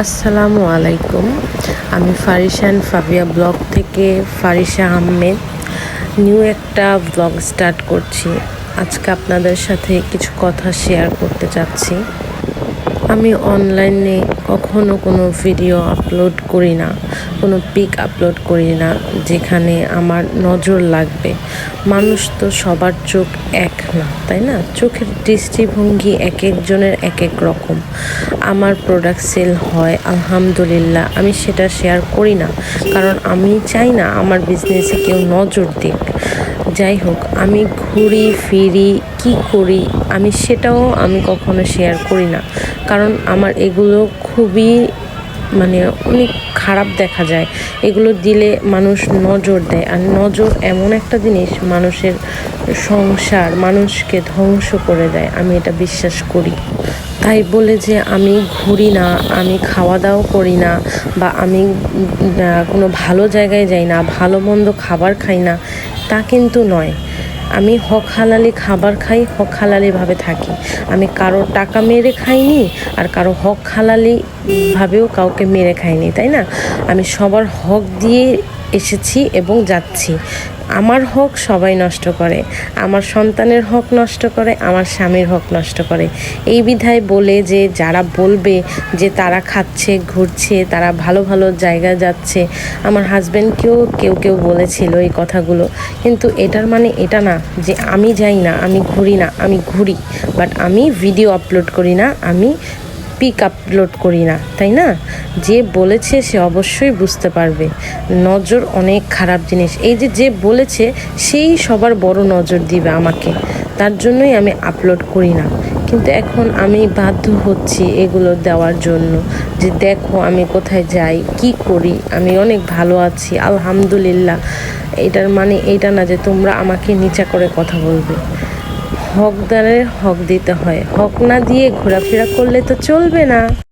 আসসালামু আলাইকুম। আমি ফারিশান ফাবিয়া ব্লগ থেকে ফারিসা আহমেদ। নিউ একটা ব্লগ স্টার্ট করছি। আজকে আপনাদের সাথে কিছু কথা শেয়ার করতে চাচ্ছি। আমি অনলাইনে কখনো কোনো ভিডিও আপলোড করি না, কোনো পিক আপলোড করি না, যেখানে আমার নজর লাগবে। মানুষ তো সবার চোখ এক না, তাই না? চোখের দৃষ্টিভঙ্গি এক একজনের এক এক রকম। আমার প্রোডাক্ট সেল হয়, আলহামদুলিল্লাহ, আমি সেটা শেয়ার করি না। কারণ আমি চাই না আমার বিজনেসে কেউ নজর দিক। যাই হোক, আমি ঘুরি, ফিরি, কি করি, আমি সেটাও আমি কখনো শেয়ার করি না। কারণ আমার এগুলো খুবই মানে অনেক খারাপ দেখা যায়। এগুলো দিলে মানুষ নজর দেয়। আর নজর এমন একটা জিনিস, মানুষের সংসার, মানুষকে ধ্বংস করে দেয়। আমি এটা বিশ্বাস করি। তাই বলে যে আমি ঘুরি না, আমি খাওয়া দাওয়া করি না, বা আমি কোনো ভালো জায়গায় যাই না, ভালো মন্দ খাবার খাই না তা কিন্তু নয়। আমি হক হালালি খাবার খাই, হক হালালিভাবে থাকি। আমি কারও টাকা মেরে খাইনি আর কারও হক হালালিভাবেও কাউকে মেরে খাইনি, তাই না? আমি সবার হক দিয়ে এসেছি এবং যাচ্ছি। আমার হক সবাই নষ্ট করে। আমার সন্তানের হক নষ্ট করে, আমার স্বামীর হক নষ্ট করে। এই বিধায় বলে যে, যারা বলবে যে, তারা খাচ্ছে, ঘুরছে, তারা ভালো ভালো জায়গায় যাচ্ছে, আমার হাজব্যান্ডকেও কেউ কেউ বলেছিল এই কথাগুলো। কিন্তু এটার মানে এটা না যে, আমি যাই না, আমি ঘুরি না, আমি ঘুরি। বাট আমি ভিডিও আপলোড করি না, আমি পিক আপলোড করি না, তাই না? যে বলেছে সে অবশ্যই বুঝতে পারবে। নজর অনেক খারাপ জিনিস। এই যে যে বলেছে, সেই সবার বড় নজর দিবে আমাকে। তার জন্যই আমি আপলোড করি না। কিন্তু এখন আমি বাধ্য হচ্ছি এগুলো দেওয়ার জন্য যে, দেখো আমি কোথায় যাই, কি করি, আমি অনেক ভালো আছি, আলহামদুলিল্লাহ। এটার মানে এটা না যে তোমরা আমাকে নিচা করে কথা বলবে। হকদারের হক দিতে হয়। হক না দিয়ে ঘোরাফেরা করলে তো চলবে না।